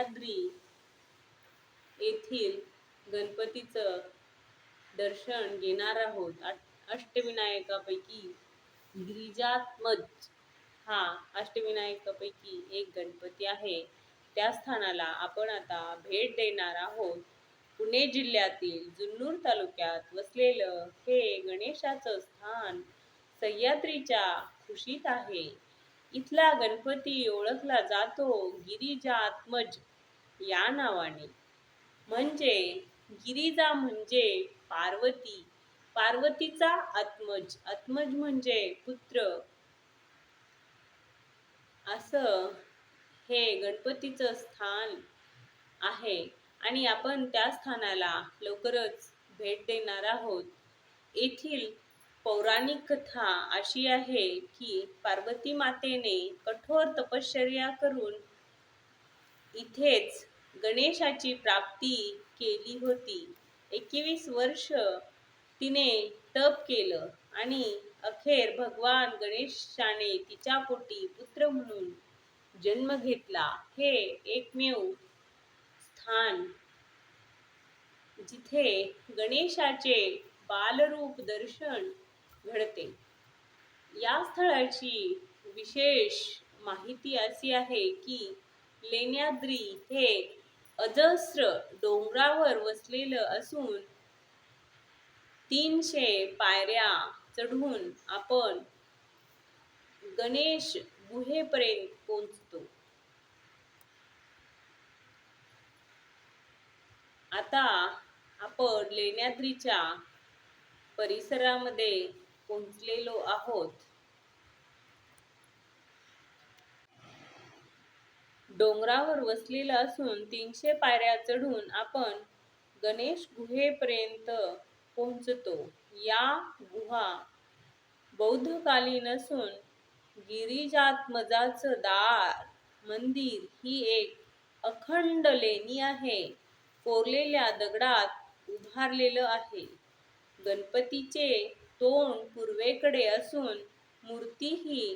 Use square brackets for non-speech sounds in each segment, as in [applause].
सह्याद्री येथील गणपतीचं दर्शन घेणार आहोत. अष्टविनायकापैकी गिरिजात्मज हा अष्टविनायकापैकी एक गणपती आहे. त्या स्थानाला आपण आता भेट देणार आहोत. पुणे जिल्ह्यातील जुन्नूर तालुक्यात वसलेलं हे गणेशाचं स्थान सह्याद्रीच्या खुशीत आहे. इथला गणपती ओळखला जातो गिरिजात्मज. या नावाने. म्हणजे गिरिजा म्हणजे पार्वती. पार्वतीचा आत्मज. आत्मज म्हणजे पुत्र. असं हे गणपतीचं स्थान आहे. आणि आपण त्या स्थानाला लवकरच भेट देणार आहोत. येथील पौराणिक कथा अशी आहे की पार्वती मातेने कठोर तपश्चर्या करून इथेच गणेशाची प्राप्ती केली होती. एकवीस वर्ष तिने तप केलं आणि अखेर भगवान गणेशाने तिच्या पोटी पुत्र म्हणून जन्म घेतला. हे एकमेव स्थान जिथे गणेशाचे बालरूप दर्शन घडते. या स्थळाची विशेष माहिती अशी आहे की लेण्याद्री हे अजस्र डोंगरावर वसलेलं असून तीनशे पायऱ्या चढून आपण गणेश गुहेपर्यंत पोहोचतो. आता आपण लेण्याद्रीच्या परिसरामध्ये पोहोचलेलो आहोत. डोंगरावर वसलेलं असून तीनशे पायऱ्या चढून आपण गणेश गुहेपर्यंत पोहोचतो. या गुहा बौद्धकालीन असून गिरिजात्मजाचं दार मंदिर ही एक अखंड लेणी आहे. कोरलेल्या दगडात उभारलेलं आहे. गणपतीचे तोंड पूर्वेकडे असून मूर्ती ही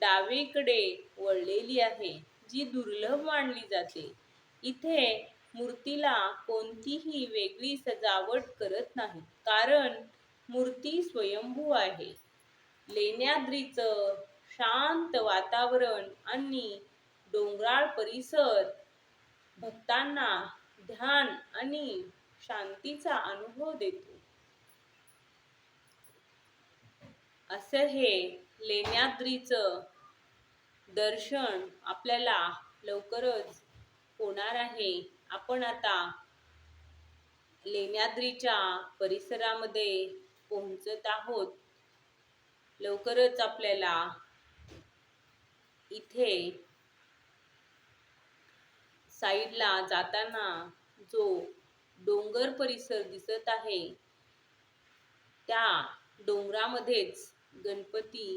डावीकडे वळलेली आहे. जी दुर्लभ मानली जाते. इथे मूर्तीला कोणतीही वेगळी सजावट करत नाही कारण मूर्ती स्वयंभू आहे. लेण्याद्रीचं शांत वातावरण आणि डोंगराळ परिसर भक्तांना ध्यान आणि शांतीचा अनुभव देतो. असं हे लेण्याद्रीचं दर्शन आपल्याला लवकरच होणार आहे. आपण आता लेण्याद्रीच्या परिसरामध्ये पोहोचत आहोत. लवकरच आपल्याला इथे साईडला जाताना जो डोंगर परिसर दिसत आहे त्या डोंगरामध्येच गणपती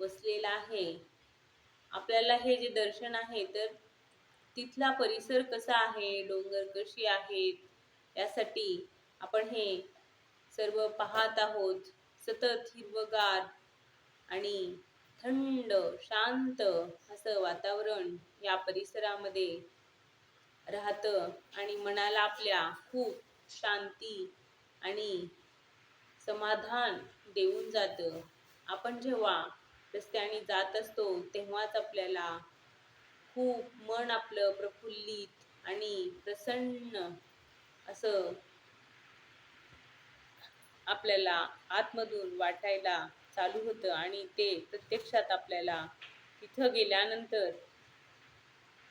बसलेला आहे. आपल्याला हे जे दर्शन आहे तर तिथला परिसर कसा आहे डोंगर कशी आहेत यासाठी आपण हे सर्व पाहत आहोत. सतत हिरवगार आणि थंड शांत असं वातावरण या परिसरामध्ये राहतं आणि मनाला आपल्या खूप शांती आणि समाधान देऊन जातं. आपण जेव्हा रस्त्याने जात असतो तेव्हाच आपल्याला खूप मन आपलं प्रफुल्लित आणि प्रसन्न असं आपल्याला आतमधून वाटायला चालू होतं आणि ते प्रत्यक्षात आपल्याला तिथं गेल्यानंतर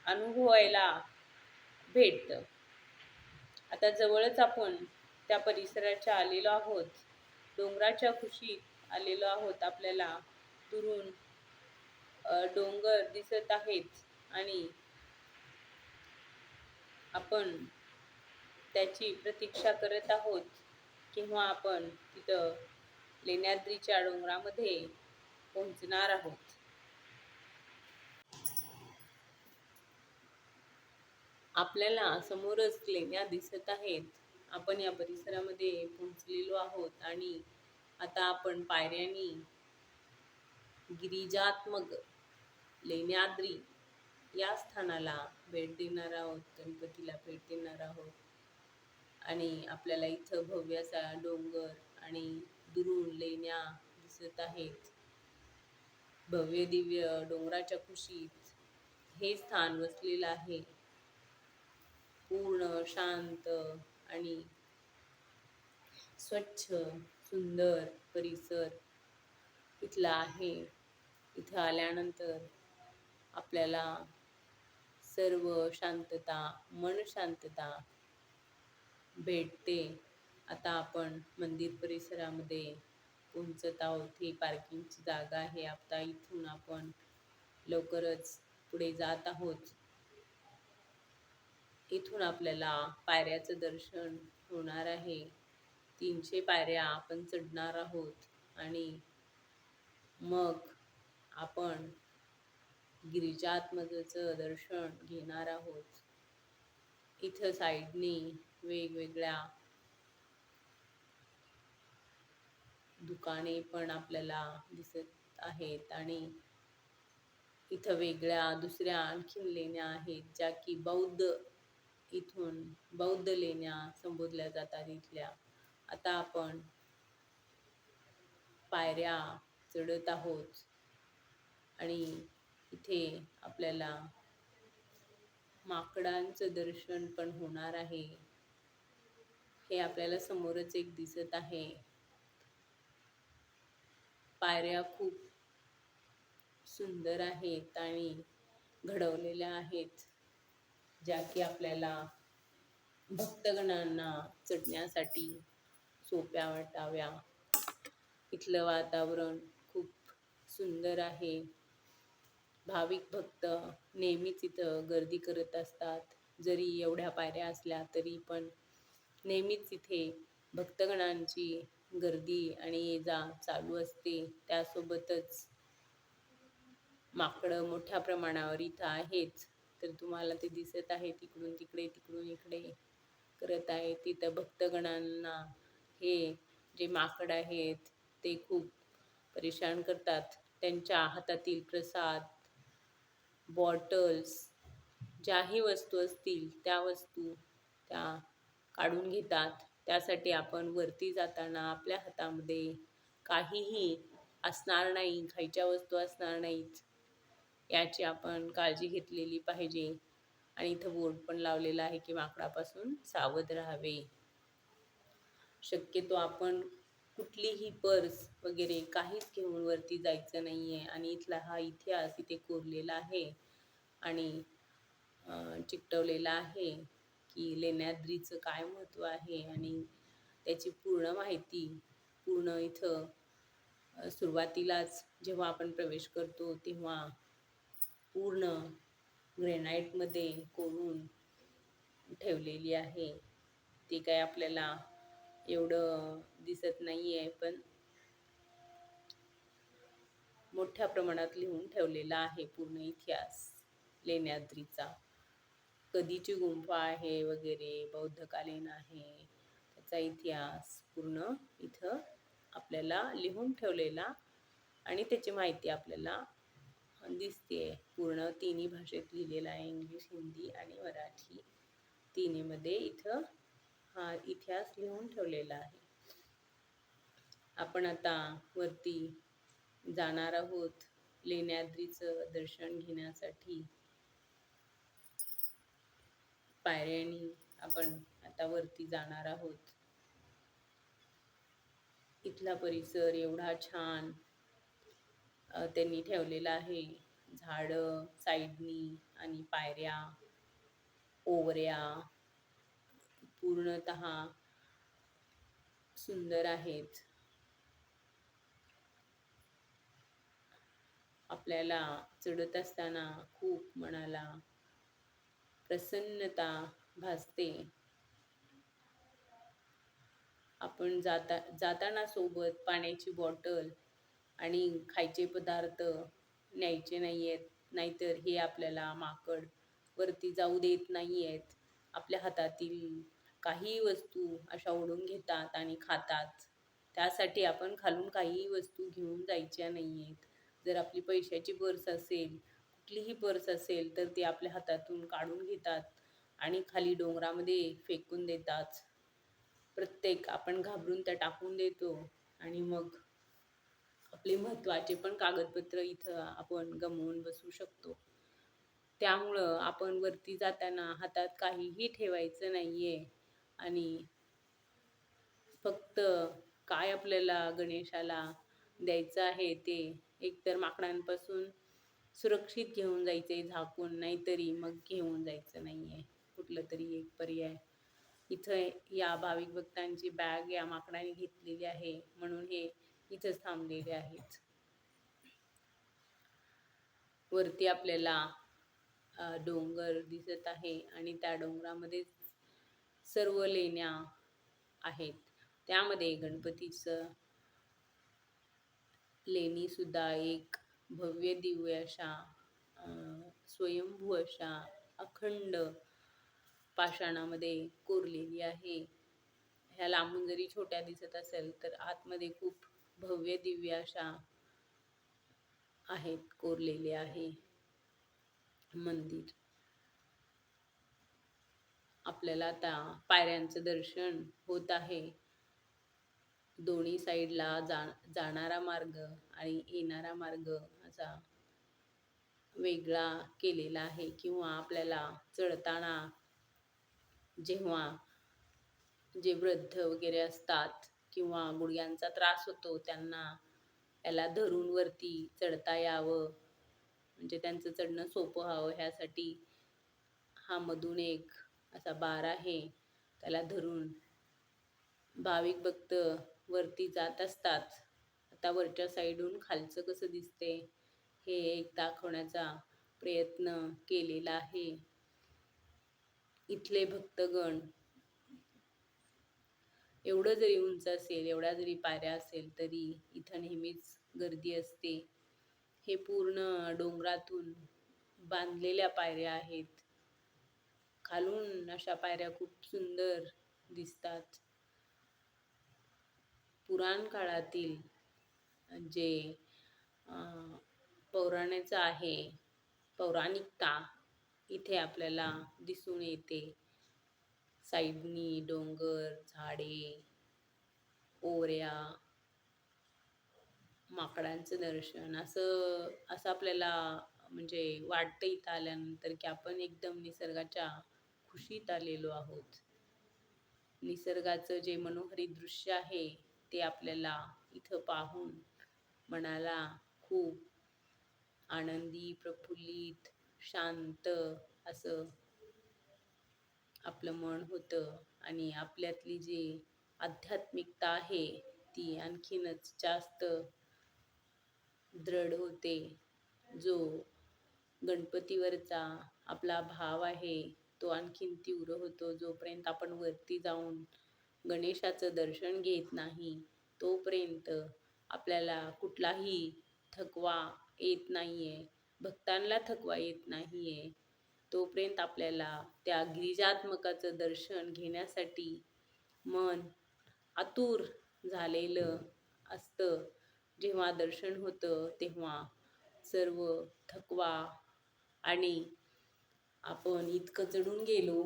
अनुभवायला भेटतं. आता जवळच आपण त्या परिसराच्या आलेलो आहोत डोंगराच्या खुशीत आलेलो आहोत आपल्याला. दुरून डोंगर दिसत आहेत आणि आपण त्याची प्रतीक्षा करत आहोत किंवा आपण तिथं लेण्याद्रीच्या डोंगरामध्ये पोहोचणार आहोत. आपल्याला समोरच लेण्या दिसत आहेत. आपण या परिसरामध्ये पोहोचलेलो आहोत आणि आता आपण पायऱ्यांनी गिरिजात्मक लेण्याद्री या स्थानाला भेट देणार आहोत गणपतीला भेट देणार आहोत. आणि आपल्याला इथं भव्य असा डोंगर आणि दुरून लेण्या दिसत आहेत. भव्य दिव्य डोंगराच्या कुशीत हे स्थान वसलेलं आहे. पूर्ण शांत आणि स्वच्छ सुंदर परिसर तिथला आहे. इथं आल्यानंतर आपल्याला सर्व शांतता मन शांतता भेटते. आता आपण मंदिर परिसरामध्ये पोहोचत आहोत. ही पार्किंगची जागा आहे. आता इथून आपण लवकरच पुढे जात आहोत. इथून आपल्याला पायऱ्याचं दर्शन होणार आहे. तीनशे पायऱ्या आपण चढणार आहोत आणि मग आपण गिरिजात्मजचं दर्शन घेणार आहोत. इथं साईडनी वेगवेगळ्या दुकाने पण आपल्याला दिसत आहेत आणि इथं वेगळ्या दुसऱ्या आणखीन लेण्या आहेत ज्या की बौद्ध इथून बौद्ध लेण्या संबोधल्या जातात इथल्या. आता आपण पायऱ्या चढत आहोत. आणि इथे आपल्याला माकडांचं दर्शन पण होणार आहे. हे आपल्याला समोरच एक दिसत आहे. पायऱ्या खूप सुंदर आहेत आणि घडवलेल्या आहेत ज्या की आपल्याला भक्तगणांना चढण्यासाठी सोप्या वाटाव्या. इथलं वातावरण खूप सुंदर आहे. भाविक भक्त नेहमीच इथं गर्दी करत असतात. जरी एवढ्या पायऱ्या असल्या तरी पण नेहमीच इथे भक्तगणांची गर्दी आणि ये जा चालू असते. त्यासोबतच माकडं मोठ्या प्रमाणावर इथं आहेच तर तुम्हाला ते दिसत आहे तिकडून तिकडे तिकडून इकडे करत आहे तिथं भक्तगणांना हे जे माकड आहेत ते खूप परेशान करतात. त्यांच्या हातातील प्रसाद बॉटल्स ज्याही वस्तू असतील त्या वस्तू त्या काढून घेतात. त्यासाठी आपण वरती जाताना आपल्या हातामध्ये काहीही असणार नाही खायच्या वस्तू असणार नाहीत याची आपण काळजी घेतलेली पाहिजे. आणि इथं बोर्ड पण लावलेला आहे की माकडापासून सावध राहावे. शक्यतो आपण कुठलीही पर्स वगैरे काहीच घेऊन वरती जायचं नाही आहे आणि इथला हा इतिहास इथे कोरलेला आहे आणि चिकटवलेला आहे की लेण्याद्रीचं काय महत्त्व आहे आणि त्याची पूर्ण माहिती पूर्ण इथं सुरुवातीलाच जेव्हा आपण प्रवेश करतो तेव्हा पूर्ण ग्रेनाईटमध्ये कोरून ठेवलेली आहे. ती काय आपल्याला एवढं दिसत नाही आहे पण मोठ्या प्रमाणात लिहून ठेवलेला आहे पूर्ण इतिहास लेण्याद्रीचा. कधीची गुंफा आहे वगैरे बौद्धकालीन आहे त्याचा इतिहास पूर्ण इथं आपल्याला लिहून ठेवलेला आणि त्याची माहिती आपल्याला दिसते पूर्ण तिन्ही भाषेत लिहिलेला आहे इंग्लिश हिंदी आणि मराठी तिन्हीमध्ये इथं हा इतिहास लिहून ठेवलेला आहे. आपण आता वरती जाणार आहोत लेण्याद्रीचं दर्शन घेण्यासाठी. पायऱ्यानी आपण आता वरती जाणार आहोत. इथला परिसर एवढा छान त्यांनी ठेवलेला आहे. झाडं साईडनी आणि पायऱ्या ओवऱ्या पूर्णत सुंदर आहेत. आपल्याला चढत असताना खूप मनाला प्रसन्नता भासते. आपण जाता जाताना सोबत पाण्याची बॉटल आणि खायचे पदार्थ न्यायचे नाही आहेत नाहीतर हे आपल्याला माकड वरती जाऊ देत नाही आहेत आपल्या हातातील काही वस्तू अशा ओढून घेतात आणि खातात. त्यासाठी आपण खालून काहीही वस्तू घेऊन जायच्या नाही आहेत जर आपली पैशाची पर्स असेल कुठलीही पर्स असेल तर ती आपल्या हातातून काढून घेतात आणि खाली डोंगरामध्ये फेकून देतात. प्रत्येक आपण घाबरून त्या टाकून देतो आणि मग आपले महत्त्वाचे पण कागदपत्र इथं आपण गमवून बसू शकतो. त्यामुळं आपण वरती जाताना हातात काहीही ठेवायचं नाही आहे आणि फक्त काय आपल्याला गणेशाला द्यायचं आहे ते एकतर माकडांपासून सुरक्षित घेऊन जायचे झाकून नाहीतरी मग घेऊन जायचं नाही आहे कुठलं तरी एक पर्याय. इथं या भाविक भक्तांची बॅग या माकडाने घेतलेली आहे म्हणून हे इथंच थांबलेले आहेत. वरती आपल्याला डोंगर दिसत आहे आणि त्या डोंगरामध्ये सर्व लेण्या आहेत. त्यामध्ये गणपतीचं लेणी सुद्धा एक भव्य दिव्य अशा स्वयंभू अशा अखंड पाषाणामध्ये कोरलेली आहे. ह्या लांबून जरी छोट्या दिसत असेल तर आतमध्ये खूप भव्य दिव्य अशा आहेत कोरलेले आहे. मंदिर. आपल्याला आता पायऱ्यांचं दर्शन होत आहे. दोन्ही साईडला जा जाणारा मार्ग आणि येणारा मार्ग असा वेगळा केलेला आहे किंवा आपल्याला चढताना जेव्हा जे वृद्ध वगैरे असतात किंवा गुडघ्यांचा त्रास होतो त्यांना याला धरून वरती चढता यावं. म्हणजे त्यांचं चढणं सोपं व्हावं ह्यासाठी हा मधून एक असा बार आहे. त्याला धरून भाविक भक्त वरती जात असतात. आता वरच्या साईडहून खालचं कसं दिसते हे एक दाखवण्याचा प्रयत्न केलेला आहे. इथले भक्तगण एवढं जरी उंच असेल एवढ्या जरी पायऱ्या असेल तरी इथं नेहमीच गर्दी असते. हे पूर्ण डोंगरातून बांधलेल्या पायऱ्या आहेत. खालून अशा पायऱ्या खूप सुंदर दिसतात. पुराण काळातील जे पौराणाचं आहे पौराणिकता इथे आपल्याला दिसून येते. साईडनी डोंगर झाडे ओऱ्या माकडांचं दर्शन असं असं आपल्याला म्हणजे वाटतं इथं आल्यानंतर की आपण एकदम निसर्गाच्या खुशीत आलेलो आहोत. निसर्गाचं जे मनोहरी दृश्य आहे ते आपल्याला इथं पाहून मनाला खूप आनंदी प्रफुल्लित शांत असं आपलं मन होतं. आणि आपल्यातली जी आध्यात्मिकता आहे ती आणखीनच जास्त दृढ होते. जो गणपतीवरचा आपला भाव आहे तो आणखीन तीव्र होतो. जोपर्यंत आपण वरती जाऊन गणेशाचं दर्शन घेत नाही तोपर्यंत आपल्याला कुठलाही थकवा येत नाही आहे भक्तांना थकवा येत नाही आहे तोपर्यंत आपल्याला त्या गिरिजात्मकाचं दर्शन घेण्यासाठी मन आतुर झालेलं असतं. जेव्हा दर्शन होतं तेव्हा सर्व थकवा आणि आपण इतकं चढून गेलो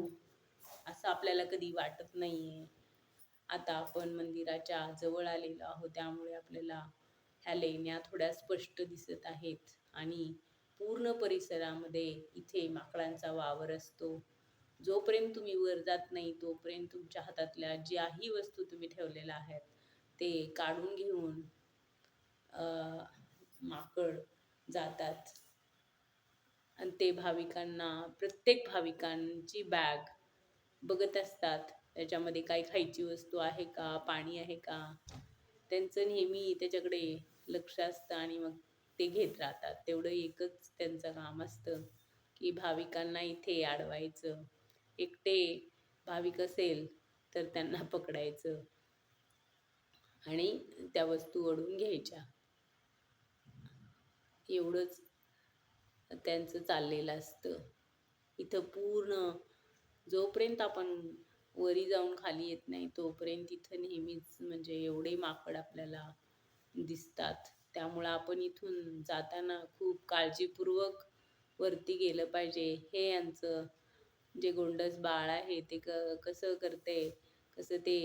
असं आपल्याला कधी वाटत नाही आहे आता आपण मंदिराच्या जवळ आलेलो आहोत त्यामुळे आपल्याला ह्या लेण्या थोड्या स्पष्ट दिसत आहेत आणि पूर्ण परिसरामध्ये इथे माकडांचा वावर असतो. जोपर्यंत तुम्ही वर जात नाही तोपर्यंत तुमच्या हातातल्या ज्याही वस्तू तुम्ही ठेवलेल्या आहेत ते काढून घेऊन माकड जातात. आणि ते भाविकांना प्रत्येक भाविकांची बॅग बघत असतात. त्याच्यामध्ये काही खायची वस्तू आहे का पाणी आहे का? त्यांचं नेहमी त्याच्याकडे लक्ष असतं आणि मग ते घेत राहतात. तेवढं एकच त्यांचं काम असतं की भाविकांना इथे अडवायचं एकटे भाविक असेल तर त्यांना पकडायचं आणि त्या वस्तू ओढून घ्यायच्या. एवढंच. त्यांचं चाललेलं असतं. इथं पूर्ण जोपर्यंत आपण वरी जाऊन खाली येत नाही तोपर्यंत इथं नेहमीच म्हणजे एवढे माकड आपल्याला दिसतात. त्यामुळं आपण इथून जाताना खूप काळजीपूर्वक वरती गेलं पाहिजे. हे यांचं जे गोंडस बाळ आहे ते क कसं करते कसं ते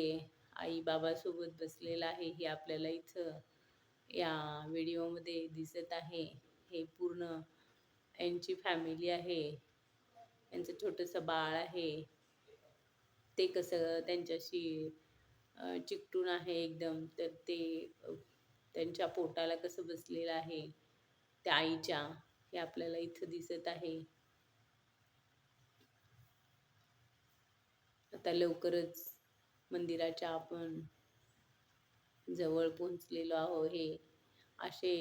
आई बाबासोबत बसलेलं आहे हे आपल्याला इथं या व्हिडिओमध्ये दिसत आहे. हे पूर्ण यांची फॅमिली आहे. यांचं छोटंसं बाळ आहे. ते कसं त्यांच्याशी चिकटून आहे एकदम. तर ते त्यांच्या पोटाला कसं बसलेलं आहे. त्या आईच्या हे आपल्याला इथं दिसत आहे. आता लवकरच मंदिराच्या आपण जवळ पोहोचलेलो आहो हे. असे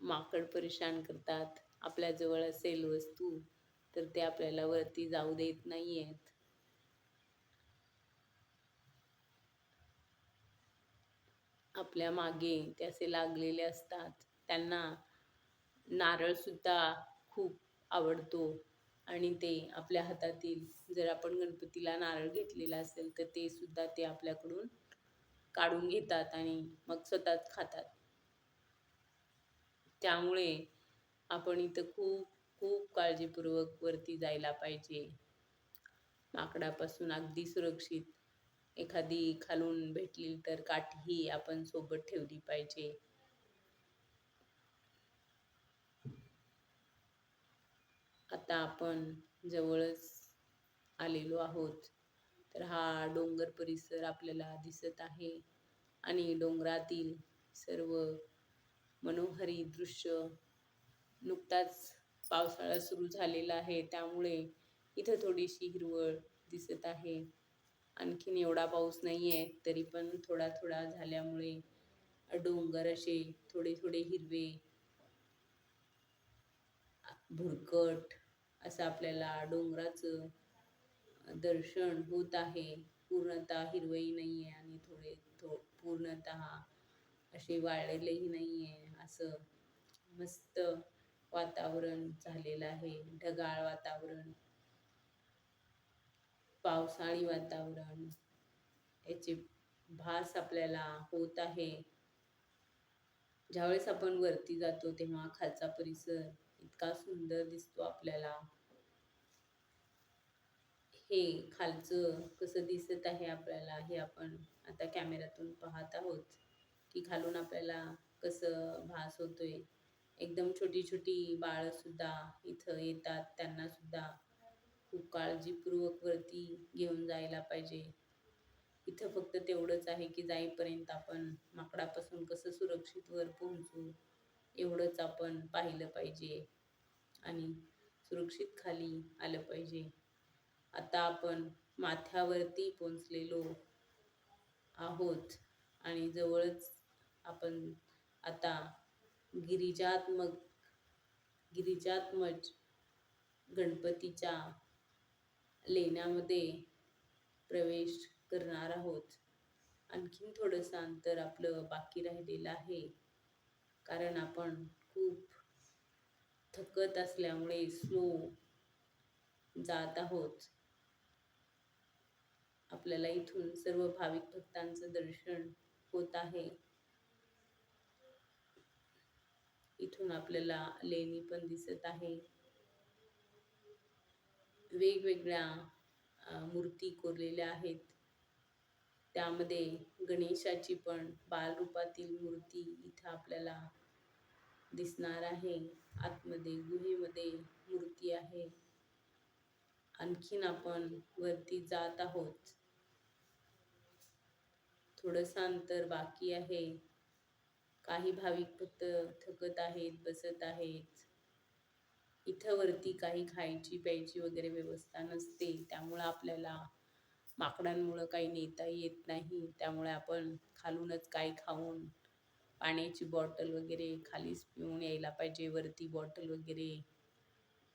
माकड परेशान करतात. आपल्याजवळ असेल वस्तू तर ते आपल्याला वरती जाऊ देत नाही आहेत आपल्या मागे ते असे लागलेले असतात. त्यांना नारळसुद्धा खूप आवडतो. आणि ते आपल्या हातातील जर आपण गणपतीला नारळ घेतलेला असेल तर ते सुद्धा ते आपल्याकडून काढून घेतात आणि मग स्वतःच खातात. त्यामुळे आपण इथं खूप खूप काळजीपूर्वक वरती जायला पाहिजे. माकडापासून अगदी सुरक्षित एखादी खालून भेटली तर काठीही आपण सोबत ठेवली पाहिजे. आता आपण जवळच आलेलो आहोत तर हा डोंगर परिसर आपल्याला दिसत आहे. आणि डोंगरातील सर्व मनोहरी दृश्य नुकताच पावसाळा सुरू झालेला आहे. त्यामुळे इथं थोडीशी हिरवळ दिसत आहे. आणखीन एवढा पाऊस नाही आहे तरी पण थोडा थोडा झाल्यामुळे डोंगर असे थोडे थोडे हिरवे भुरकट असं आपल्याला डोंगराचं दर्शन होत आहे. पूर्णतः हिरवही नाही आहे आणि थोडे थो पूर्णतः अशी वाळलेलेही नाही आहे असं मस्त वातावरण झालेलं आहे. ढगाळ वातावरण. पावसाळी वातावरण. याचे भास आपल्याला होत आहे. ज्यावेळेस आपण वरती जातो तेव्हा खालचा परिसर इतका सुंदर दिसतो आपल्याला. हे खालचं कसं दिसत आहे आपल्याला हे आपण आता कॅमेऱ्यातून पाहत आहोत. की घालून आपल्याला कसं भास होतोय. एकदम छोटी छोटी बाळंसुद्धा इथं येतात. त्यांनासुद्धा खूप काळजीपूर्वक वरती घेऊन जायला पाहिजे. इथं फक्त तेवढंच आहे की जाईपर्यंत आपण माकडापासून कसं सुरक्षित वर पोहोचू एवढंच आपण पाहिलं पाहिजे आणि सुरक्षित खाली आलं पाहिजे. आता आपण माथ्यावरती पोचलेलो आहोत आणि जवळच आपण आता गिरिजात्मक गिरिजात्मज गणपतीच्या लेण्यामध्ये प्रवेश करणार आहोत. आणखीन थोडंसं अंतर आपलं बाकी राहिलेलं आहे. कारण आपण खूप थकत असल्यामुळे स्लो जात आहोत. आपल्याला इथून सर्व भाविक भक्तांचं दर्शन होत आहे. इथून आपल्याला लेणी पण दिसत आहे. वेगवेगळ्या मूर्ती कोरलेल्या आहेत. त्यामध्ये गणेशाची पण बालरूपातील मूर्ती इथं आपल्याला दिसणार आहे. आतमध्ये गुहेमध्ये मूर्ती आहे. आणखीन आपण वरती जात आहोत. थोडंसं अंतर बाकी आहे. काही भाविक फक्त थकत आहेत बसत आहेत. इथं वरती काही खायची प्यायची वगैरे व्यवस्था नसते. त्यामुळं आपल्याला माकडांमुळं काही नेता येत नाही. त्यामुळे आपण खालूनच काही खाऊन पाण्याची बॉटल वगैरे खालीच पिऊन यायला पाहिजे वरती बॉटल वगैरे.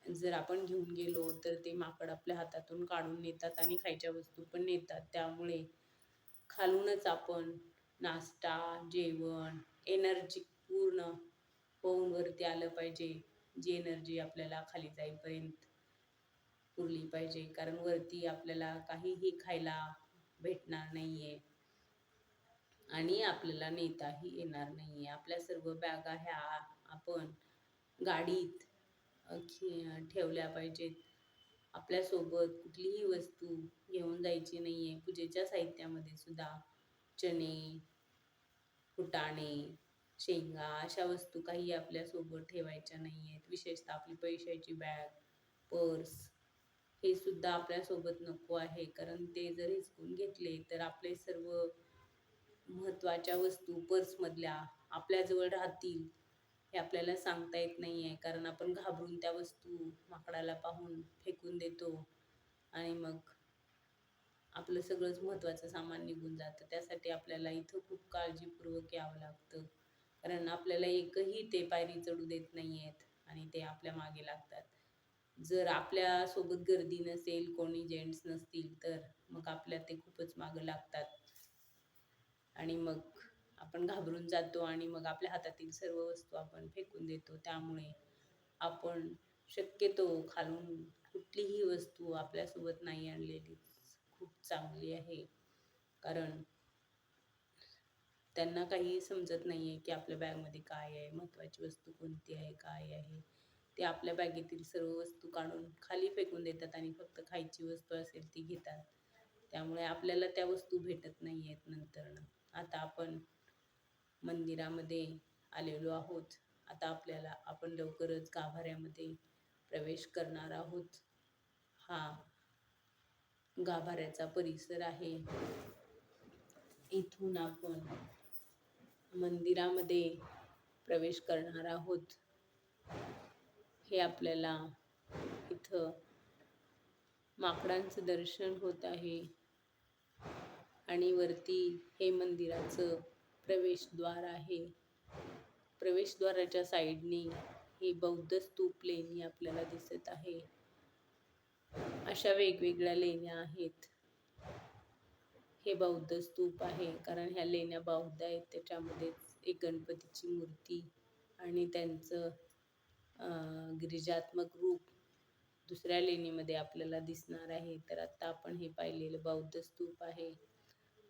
जर आपण घेऊन गेलो तर ते माकड आपल्या हातातून काढून नेतात आणि खायच्या वस्तू पण नेतात. त्यामुळे खालूनच आपण नाश्ता जेवण एनर्जी पूर्ण होऊन वरती आलं पाहिजे. जी एनर्जी आपल्याला खाली जाईपर्यंत पुरली पाहिजे. कारण वरती आपल्याला काहीही खायला भेटणार नाही आहे आणि आपल्याला नेताही येणार नाही आहे आपल्या सर्व बॅगा ह्या आपण गाडीत ठेवल्या पाहिजेत. आपल्यासोबत कुठलीही वस्तू घेऊन जायची नाही आहे पूजेच्या साहित्यामध्ये सुद्धा चणे फुटाणे शेंगा अशा वस्तू काही आपल्यासोबत ठेवायच्या नाही आहेत विशेषतः आपली पैशाची बॅग पर्स हे सुद्धा आपल्यासोबत नको आहे. कारण ते जर हिसकून घेतले तर आपले सर्व महत्त्वाच्या वस्तू पर्समधल्या आपल्याजवळ राहतील हे आपल्याला सांगता येत नाही आहे कारण आपण घाबरून त्या वस्तू माकडाला पाहून फेकून देतो आणि मग आपलं सगळंच महत्त्वाचं सामान निघून जातं. त्यासाठी आपल्याला इथं खूप काळजीपूर्वक यावं लागतं. कारण आपल्याला एकही ते पायरी चढू देत नाही आहेत आणि ते आपल्या मागे लागतात. जर आपल्यासोबत गर्दी नसेल कोणी जेंट्स नसतील तर मग आपल्या ते खूपच मागं लागतात. आणि मग आपण घाबरून जातो आणि मग आपल्या हातातील सर्व वस्तू आपण फेकून देतो. त्यामुळे आपण शक्यतो खालून कुठलीही वस्तू आपल्यासोबत नाही आणलेली खूप चांगली आहे. कारण त्यांना काही समजत नाही आहे की आपल्या बॅगमध्ये काय आहे महत्त्वाची वस्तू कोणती आहे काय आहे. ते आपल्या बॅगेतील सर्व वस्तू काढून खाली फेकून देतात आणि फक्त खायची वस्तू असेल ती घेतात. त्यामुळे आपल्याला त्या वस्तू भेटत नाही आहेत नंतरनं. आता आपण मंदिरामध्ये आलेलो आहोत. आता आपल्याला आपण लवकरच गाभाऱ्यामध्ये प्रवेश करणार आहोत. हा गाभाऱ्याचा परिसर आहे. इथून आपण मंदिरामध्ये प्रवेश करणार आहोत. हे आपल्याला इथं माकडांचं दर्शन होत आहे. आणि वरती हे मंदिराचं प्रवेशद्वार आहे. प्रवेशद्वाराच्या साईडने हे बौद्ध स्तूप लेणी आपल्याला दिसत आहे. अशा वेगवेगळ्या लेण्या आहेत. हे बौद्ध स्तूप आहे. कारण ह्या लेण्या बौद्ध आहेत. त्याच्यामध्येच एक गणपतीची मूर्ती आणि त्यांचं गिरिजात्मक रूप दुसऱ्या लेणीमध्ये आपल्याला दिसणार आहे. तर आत्ता आपण हे पाहिलेलं बौद्ध स्तूप आहे.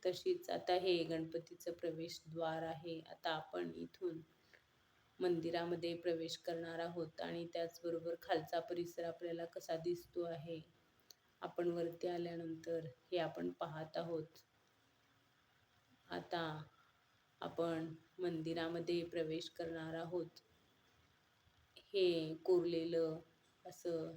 तशीच आता हे गणपतीचं प्रवेशद्वार आहे. आता आपण इथून मंदिरामध्ये प्रवेश करणार आहोत आणि त्याचबरोबर खालचा परिसर आपल्याला कसा दिसतो आहे आपण वरती आल्यानंतर हे आपण पाहत आहोत. आता आपण मंदिरामध्ये प्रवेश करणार आहोत. हे कोरलेलं असं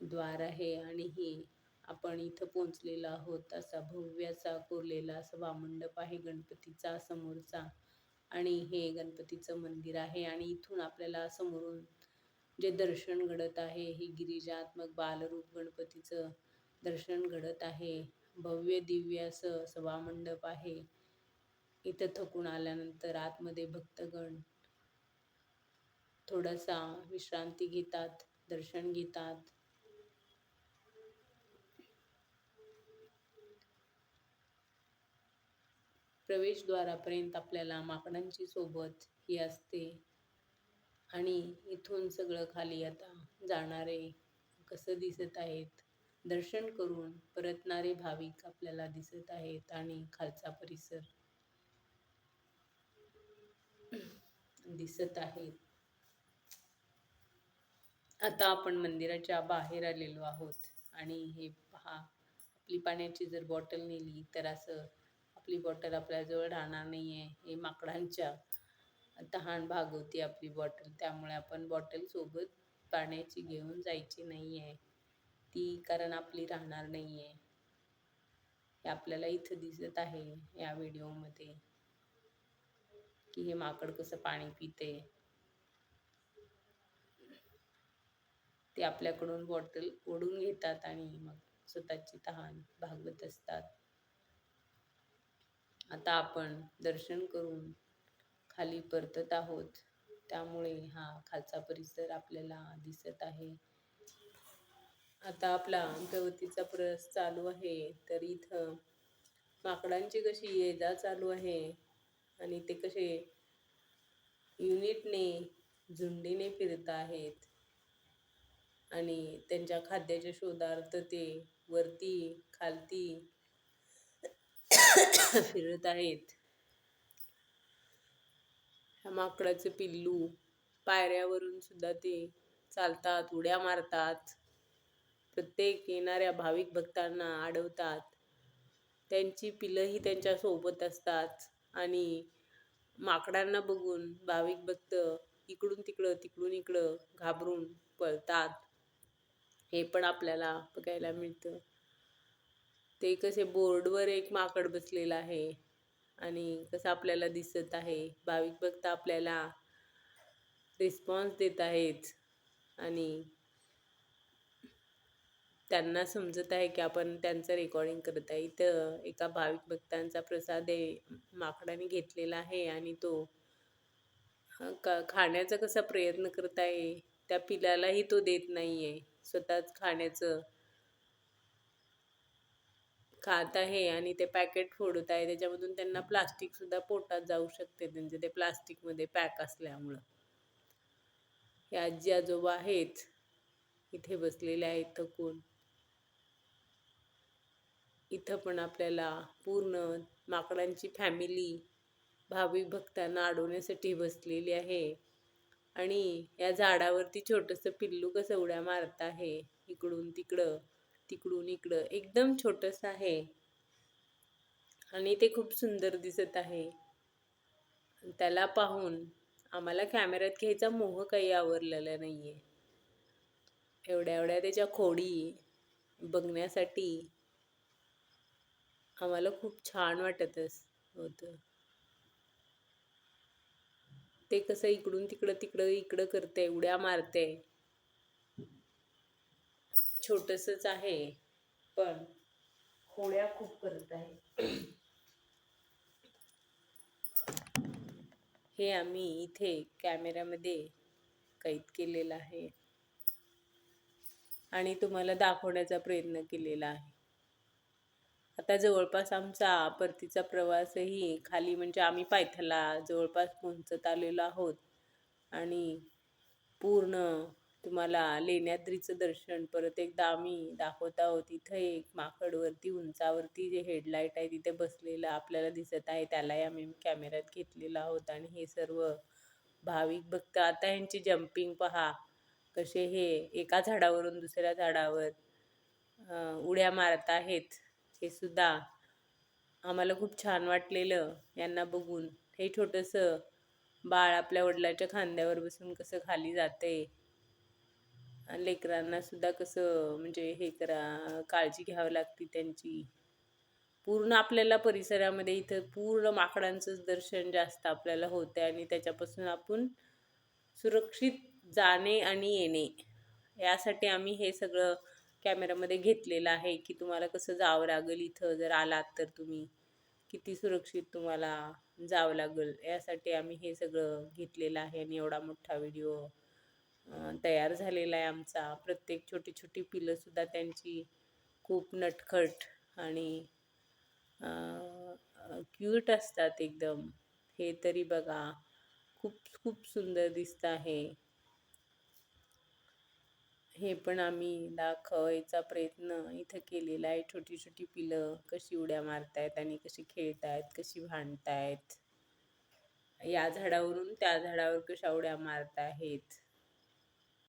द्वार आहे आणि हे आपण इथं पोहोचलेलो आहोत. असा भव्याचा कोरलेला असा वामंडप आहे गणपतीचा समोरचा. आणि हे गणपतीचं मंदिर आहे आणि इथून आपल्याला समोरून जे दर्शन घडत आहे हे गिरिजात्मक बालरूप गणपतीचं दर्शन घडत आहे. भव्य दिव्य असं सभामंडप आहे. इथं थकून आल्यानंतर आतमध्ये भक्तगण थोडासा विश्रांती घेतात दर्शन घेतात. प्रवेशद्वारापर्यंत आपल्याला माकडांची सोबत ही असते. आणि इथून सगळं खाली आता जाणारे कसं दिसत आहेत दर्शन करून परतणारे भाविक आपल्याला दिसत आहेत आणि खालचा परिसर दिसत आहेत आता आपण मंदिराच्या बाहेर आलेलो आहोत आणि हे पहा आपली पाण्याची जर बॉटल नेली तर असं आपली बॉटल आपल्याजवळ राहणार नाही आहे हे माकडांच्या तहान भागवते आपली बॉटल. त्यामुळे आपण बॉटल सोबत पाण्याची घेऊन जायची नाही आहे ती कारण आपली राहणार नाही आहे हे आपल्याला इथं दिसत आहे या व्हिडिओमध्ये. की हे माकड कसं पाणी पिते. ते आपल्याकडून बॉटल ओढून घेतात आणि मग स्वतःची तहान भागवत असतात. आता आपण दर्शन करून खाली परतत आहोत. त्यामुळे हा खालचा परिसर आपल्याला दिसत आहे. आता आपला गवतीचा प्रस चालू आहे. तर इथं माकडांची कशी ये जा चालू आहे आणि ते कसे युनिटने झुंडीने फिरत आहेत आणि त्यांच्या खाद्याच्या शोधार्थ ते वरती खालती [coughs] फिरत आहेत. ह्या माकडाचे पिल्लू पायऱ्यावरून सुद्धा ते चालतात उड्या मारतात. प्रत्येक येणाऱ्या भाविक भक्तांना अडवतात त्यांची पिलंही त्यांच्यासोबत असतात आणि माकडांना बघून भाविक भक्त इकडून तिकडं तिकडून इकडं घाबरून पळतात. हे पण आपल्याला बघायला मिळतं. ते कसे बोर्डवर एक माकड बसलेलं आहे आणि कसं आपल्याला दिसत आहे. भाविक भक्त आपल्याला रिस्पॉन्स देत आहेत आणि त्यांना समजत आहे की आपण त्यांचं रेकॉर्डिंग करत आहे. इथं एका भाविक भक्तांचा प्रसाद आहे माकडाने घेतलेला आहे आणि तो का खाण्याचा कसा प्रयत्न करत आहे त्या पिलालाही तो देत नाही आहे स्वतःच खाण्याचं खात आहे आणि ते पॅकेट फोडत आहे. त्याच्यामधून त्यांना प्लास्टिक सुद्धा पोटात जाऊ शकते. त्यांचे ते प्लास्टिकमध्ये पॅक असल्यामुळं. हे आजी आजोबा आहेत. इथे बसलेले आहेत थकून इथं पण आपल्याला पूर्ण माकडांची फॅमिली भाविक भक्तांना अडवण्यासाठी बसलेली आहे. आणि या झाडावरती छोटंसं पिल्लू कसं उड्या मारत आहे? इकडून तिकडं. तिकडून इकडं. एकदम छोटंसं आहे. आणि ते खूप सुंदर दिसत आहे. त्याला पाहून आम्हाला कॅमेऱ्यात घ्यायचा मोह काही आवरलेला नाही आहे एवढ्या एवढ्या त्याच्या खोडी बघण्यासाठी आम्हाला खूप छान वाटतच होतं. ते कसं इकडून तिकडं तिकडं इकडं करते उड्या मारते छोटसच आहे पण खोड्या खूप करत आहे. हे आम्ही इथे कॅमेऱ्यामध्ये कैद केलेलं आहे. आणि तुम्हाला दाखवण्याचा प्रयत्न केलेला आहे. आता जवळपास आमचा परतीचा प्रवासही खाली म्हणजे आम्ही पायथ्याला जवळपास पोहोचत आलेलो आहोत. आणि पूर्ण तुम्हाला लेण्याद्रीचं दर्शन परत एकदा आम्ही दाखवत आहोत इथं एक माकडवरती उंचावरती जे हेडलाईट आहे तिथे बसलेलं आपल्याला दिसत आहे. त्यालाही आम्ही कॅमेऱ्यात घेतलेला आहोत आणि हे सर्व भाविक भक्त. आता ह्यांची जम्पिंग पहा कसे हे एका झाडावरून दुसऱ्या झाडावर उड्या मारत आहेत. हे सुद्धा आम्हाला खूप छान वाटलेलं यांना बघून. हे छोटंसं बाळ आपल्या वडिलाच्या खांद्यावर बसून कसं खाली जाते लेकरांना सुद्धा कसं म्हणजे हे करा काळजी घ्यावी लागते त्यांची. पूर्ण आपल्याला परिसरामध्ये इथं पूर्ण माकडांचंच दर्शन जास्त आपल्याला होतं आणि त्याच्यापासून आपण सुरक्षित जाणे आणि येणे. यासाठी आम्ही हे सगळं कॅमेरामध्ये घेतलेलं आहे की तुम्हाला कसं जावं लागेल इथं जर आलात तर तुम्ही. किती सुरक्षित तुम्हाला जावं लागेल यासाठी आम्ही हे सगळं घेतलेलं आहे आणि एवढा मोठा व्हिडिओ तयार झालेला आहे आमचा. प्रत्येक छोटी छोटी पिलंसुद्धा त्यांची खूप नटखट आणि क्यूट असतात एकदम. हे तरी बघा. खूप खूप सुंदर दिसत आहे. हे पण आम्ही दाखवायचा प्रयत्न इथं केलेला आहे. छोटी छोटी पिलं कशी उड्या मारतायत आणि कशी खेळतायत कशी भांडतायत. या झाडावरून त्या झाडावर कशा उड्या मारत आहेत